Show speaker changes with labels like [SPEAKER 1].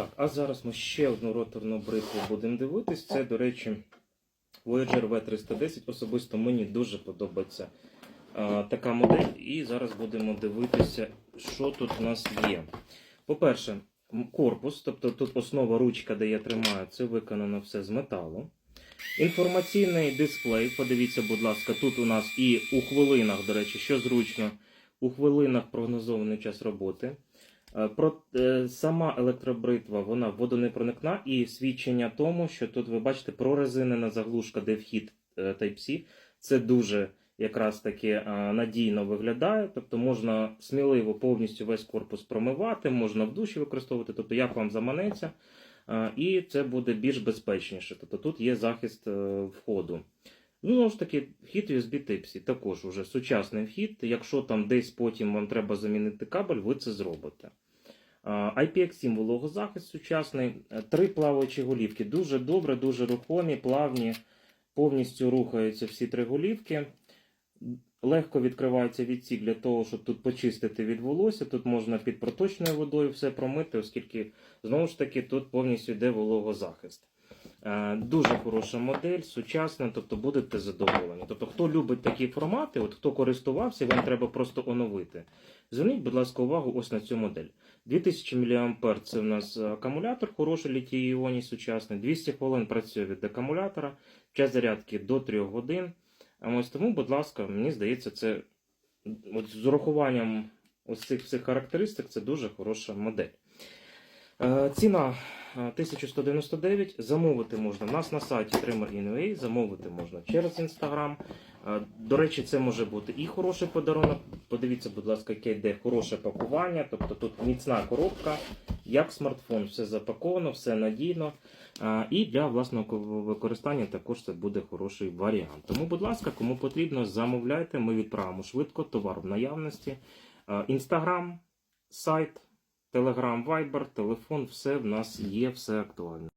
[SPEAKER 1] Так, а зараз ми ще одну роторну бритву будемо дивитись. Це, до речі, Voyager V310. Особисто мені дуже подобається а, така модель. І зараз будемо дивитися, що тут у нас є. По-перше, корпус, тобто тут основа ручка, де я тримаю, це виконано все з металу. Інформаційний дисплей, подивіться, будь ласка, тут у нас і у хвилинах, до речі, що зручно, у хвилинах прогнозований час роботи. Е, е, сама електробритва вона водонепроникна і свідчення тому, що тут ви бачите прорезинена заглушка, де вхід е, Type-C. Це дуже якраз таки надійно виглядає. Тобто можна сміливо повністю весь корпус промивати, можна в душі використовувати, тобто як вам заманеться. І це буде більш безпечніше. Тобто тут є захист входу. Ну, знову ж таки, вхід USB Type-C також уже сучасний вхід. Якщо там десь потім вам треба замінити кабель, ви це зробите. IPX7 вологозахист сучасний, три плаваючі голівки. Дуже добре, дуже рухомі, плавні, повністю рухаються всі три голівки. Легко відкривається відсік для того, щоб тут почистити від волосся. Тут можна під проточною водою все промити, оскільки знову ж таки тут повністю йде вологозахист. Е, Дуже хороша модель, сучасна, тобто будете задоволені. Тобто, хто любить такі формати, от хто користувався, вам треба просто оновити. Зверніть, будь ласка, увагу ось на цю модель. 2000 мА це в нас акумулятор, хороший літій іоній сучасний. 200 хвилин працює від акумулятора, час зарядки до 3 годин. А ось тому, будь ласка, мені здається, це от з урахуванням ось цих всіх характеристик, це дуже хороша модель. Е, Ціна 1199. Замовити можна в нас на сайті Trimmer.ua, замовити можна через Instagram. Е, До речі, це може бути і хороший подарунок. Подивіться, будь ласка, яке йде хороше пакування. Тобто тут міцна коробка, як смартфон, все запаковано, все надійно. Е, І для власного використання також це буде хороший варіант. Тому, будь ласка, кому потрібно, замовляйте. Ми відправимо швидко, товар в наявності. Інстаграм, сайт. Телеграм, Вайбер, телефон, все в нас є, все актуально.